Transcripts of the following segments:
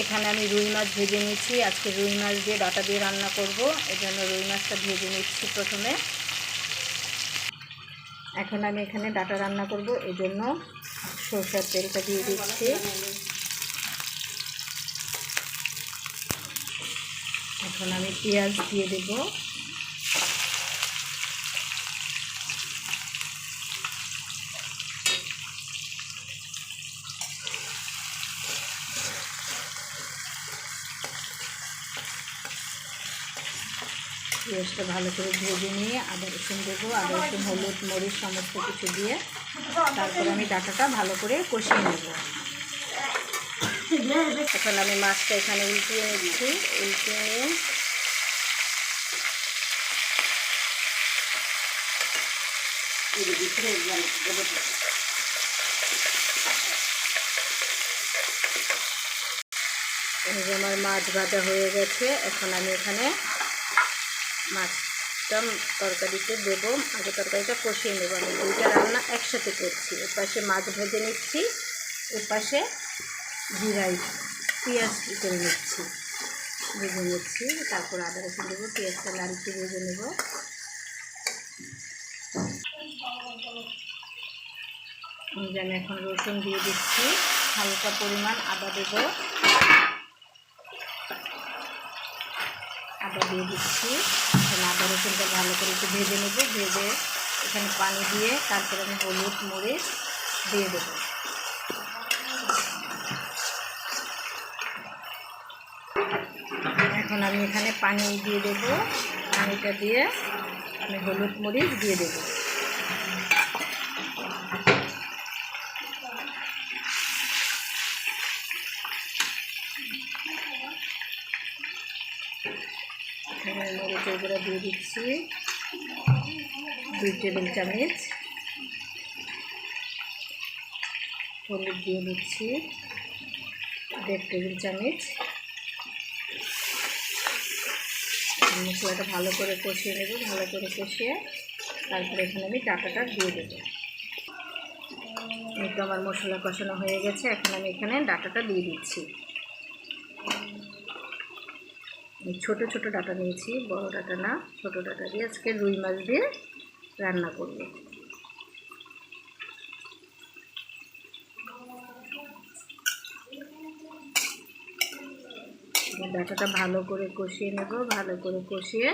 এখানে আমি রুই মাছ ভেজে নিচ্ছি আজকে রুই মাছ দিয়ে ডাটা দিয়ে রান্না করব। এজন্য রুই মাছটা ভেজে নিচ্ছি প্রথমে। এখন আমি এখানে ডাটা রান্না করব। এজন্য সরষের তেলটা দিয়ে দিচ্ছি। এখন আমি পেঁয়াজ দিয়ে দেব। পেঁয়াজটা ভালো করে ভেজে নিয়ে আদা রসুন দেবো, আদা রসুন, হলুদ, মরিচ সমস্ত কিছু দিয়ে তারপর আমি ডাটাটা ভালো করে কষিয়ে নেব। এখন আমি মাছটা এখানে উল্টিয়ে নিচ্ছি উল্টিয়ে নিয়ে আমার মাছ ভাজা হয়ে গেছে, এখন আমি এখানে মাছটা তরকারিতে দেবো। আগে তরকারিটা কষিয়ে নেব। আমি দুইটা রান্না একসাথে করছি। এর পাশে মাছ ভেজে নিচ্ছি এর পাশে জিরাই পেঁয়াজ করে নিচ্ছি। ভেজে নিচ্ছি, তারপর আদা রসুন দেবো, পেঁয়াজটা লাড়িতে ভেজে নেব। আমি এখন রসুন দিয়ে দিচ্ছি। হালকা পরিমাণ আদা দেবো। আদা দিয়ে দিচ্ছি। এখানে আদা রসুনটা ভালো করে একটু ভেজে নেব। ভেজে এখানে পানি দিয়ে তারপরে আমি হলুদ মরিচ দিয়ে দেবো। এখন আমি এখানে পানি দিয়ে দেবো। পানিটা দিয়ে আমি হলুদ মরিচ দিয়ে দেবো। এখানে মরিচের গুঁড়া দিয়ে দিচ্ছি। দুই টেবিল চামচ হলুদ দিয়ে দিচ্ছি। দেড় টেবিল চামচ মশলাটা ভালো করে কষিয়ে নেব, ভালো করে কষিয়ে তারপরে এখানে আমি ডাটাটা দিয়ে দেবো। তো আমার মশলা কষানো হয়ে গেছে, এখন আমি এখানে ডাটাটা দিয়ে দিচ্ছি। ছোটো ছোটো ডাটা নিয়েছি, বড় ডাটা না, ছোটো ডাটা দিয়ে আজকে রুই মাছ দিয়ে রান্না করব। ডাটাটা ভালো করে কষিয়ে নেব, ভালো করে কষিয়ে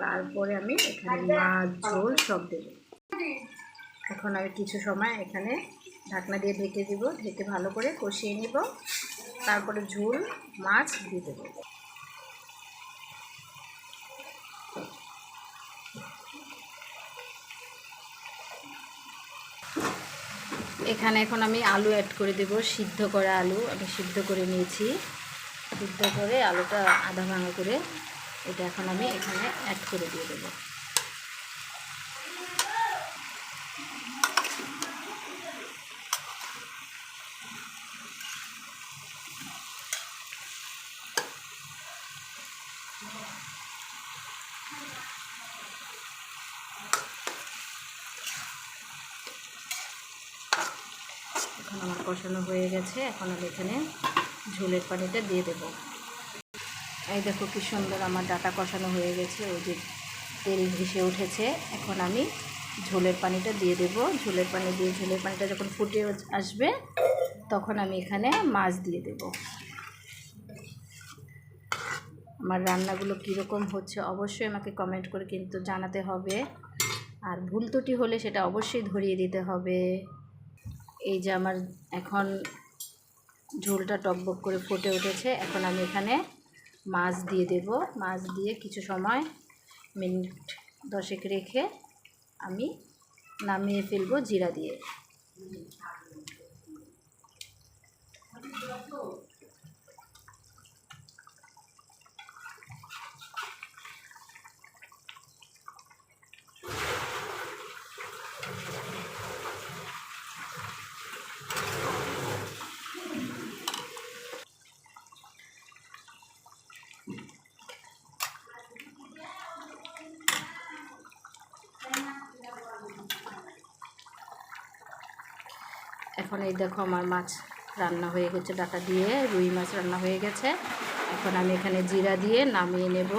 তারপরে আমি এখানে মাছ, ঝোল সব দেব। এখন আমি কিছু সময় এখানে ঢাকনা দিয়ে ঢেকে দিব, ঢেকে ভালো করে কষিয়ে নিব, তারপরে ঝোল, মাছ দিয়ে দেবো। এখানে এখন আমি আলু অ্যাড করে দেব। সিদ্ধ করা আলু আমি সিদ্ধ করে নিয়েছি। সিদ্ধ করে আলুটা আধা ভাঙা করে এটা এখন আমি এখানে অ্যাড করে দিয়ে দেবো। এখন আমার কষানো হয়ে গেছে। এখন আমি এখানে ঝোলের পানিটা দিয়ে দেবো। এই দেখো কি সুন্দর আমার ডাটা কষানো হয়ে গেছে। ওই যে তেল ভেসে উঠেছে। এখন আমি ঝোলের পানিটা দিয়ে দেব। ঝোলের পানি দিয়ে ঝোলের পানিটা যখন ফুটে আসবে, তখন আমি এখানে মাছ দিয়ে দেব। আমার রান্নাগুলো কীরকম হচ্ছে অবশ্যই আমাকে কমেন্ট করে কিন্তু জানাতে হবে। আর ভুল ত্রুটি হলে সেটা অবশ্যই ধরিয়ে দিতে হবে। এই যে আমার এখন ঝোলটা টকবক করে ফুটে উঠেছে, এখন আমি এখানে মাছ দিয়ে দেব। মাছ দিয়ে কিছু সময়, মিনিট দশেক রেখে আমি নামিয়ে ফেলব জিরা দিয়ে। এখন এই দেখো আমার মাছ রান্না হয়ে গেছে, ডাটা দিয়ে রুই মাছ রান্না হয়ে গেছে। এখন আমি এখানে জিরা দিয়ে নামিয়ে নেব।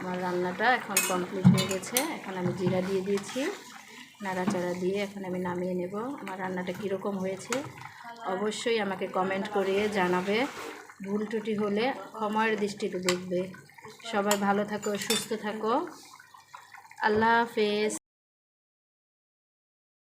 আমার রান্নাটা এখন কমপ্লিট হয়ে গেছে। এখন আমি জিরা দিয়ে দিয়েছি, নাড়াচাড়া দিয়ে এখন আমি নামিয়ে নেব। আমার রান্নাটা কীরকম হয়েছে অবশ্যই আমাকে কমেন্ট করে জানাবে। ভুল ত্রুটি হলে ক্ষমার দৃষ্টিতে দেখবে। সবাই ভালো থাকো, সুস্থ থাকো। আল্লাহ হাফেজ।